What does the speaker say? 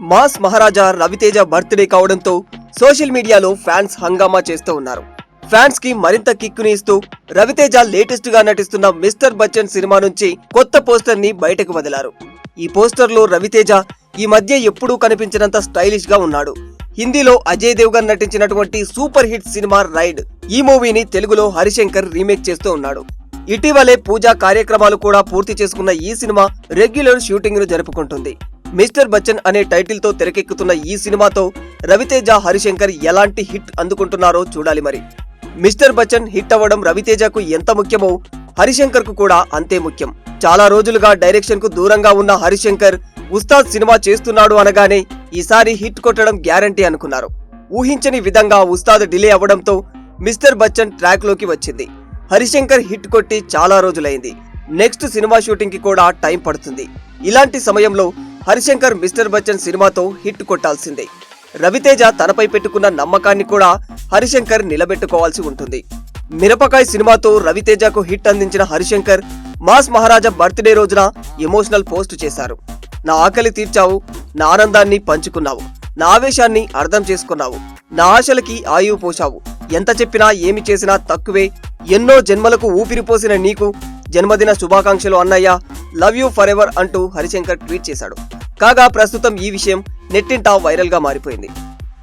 Mass Maharaja Ravi Teja birthday కావడంతో social మీడియాలో fans హంగామా చేస్తూ ఉన్నారు. ఫ్యాన్స్కి మరింత కిక్కుని ఇస్తూ రవితేజ లేటెస్ట్గా నటిస్తున్న మిస్టర్ బచ్చన్ సినిమా నుంచి కొత్త పోస్టర్ని బయటకు వదిలారు. ఈ పోస్టర్లో రవితేజ ఈ మధ్య ఎప్పుడూ కనిపించినంత స్టైలిష్గా ఉన్నాడు. హిందీలో అజయ్ దేవ్గన్ నటించినటువంటి సూపర్ హిట్ సినిమా రైడ్ ఈ మూవీని తెలుగులో హరిశంకర్ రీమేక్ చేస్తూ ఉన్నాడు. ఇటీవలే పూజా కార్యక్రమాలు కూడా పూర్తి చేసుకున్న ఈ సినిమా రెగ్యులర్ షూటింగ్ను జరుపుకుంటుంది. మిస్టర్ బచ్చన్ అనే టైటిల్తో తెరకెక్కుతున్న ఈ సినిమాతో రవితేజ హరిశంకర్ ఎలాంటి హిట్ అందుకుంటున్నారో చూడాలి మరి. మిస్టర్ బచ్చన్ హిట్ అవ్వడం రవితేజకు ఎంత ముఖ్యమో హరిశంకర్కు కూడా అంతే ముఖ్యం. చాలా రోజులుగా డైరెక్షన్కు దూరంగా ఉన్న హరిశంకర్ ఉస్తాద్ సినిమా చేస్తున్నాడు అనగానే ఈసారి హిట్ కొట్టడం గ్యారంటీ అనుకున్నారు. ఊహించని విధంగా ఉస్తాద్ డిలే అవ్వడంతో మిస్టర్ బచ్చన్ ట్రాక్లోకి వచ్చింది. హరిశంకర్ హిట్ కొట్టి చాలా రోజులైంది. నెక్స్ట్ సినిమా షూటింగ్కి కూడా టైం పడుతుంది. ఇలాంటి సమయంలో హరిశంకర్ మిస్టర్ బచ్చన్ సినిమాతో హిట్ కొట్టాల్సిందే. రవితేజ తనపై పెట్టుకున్న నమ్మకాన్ని కూడా హరిశంకర్ నిలబెట్టుకోవాల్సి ఉంటుంది. మిరపకాయ్ సినిమాతో రవితేజకు హిట్ అందించిన హరిశంకర్ మాస్ మహారాజా బర్త్డే రోజున ఎమోషనల్ పోస్ట్ చేశారు. నా ఆకలి తీర్చావు నా ఆనందాన్ని పంచుకున్నావు నా ఆవేశాన్ని అర్థం చేసుకున్నావు నా ఆశలకి ఆయువు పోశావు. ఎంత చెప్పినా ఏమి చేసినా తక్కువే. ఎన్నో జన్మలకు ఊపిరిపోసిన నీకు జన్మదిన శుభాకాంక్షలు అన్నయ్య లవ్ యూ ఫర్ ఎవర్ అంటూ హరిశంకర్ ట్వీట్ చేశాడు. కాగా ప్రస్తుతం ఈ విషయం నెట్టింటా వైరల్గా మారిపోయింది.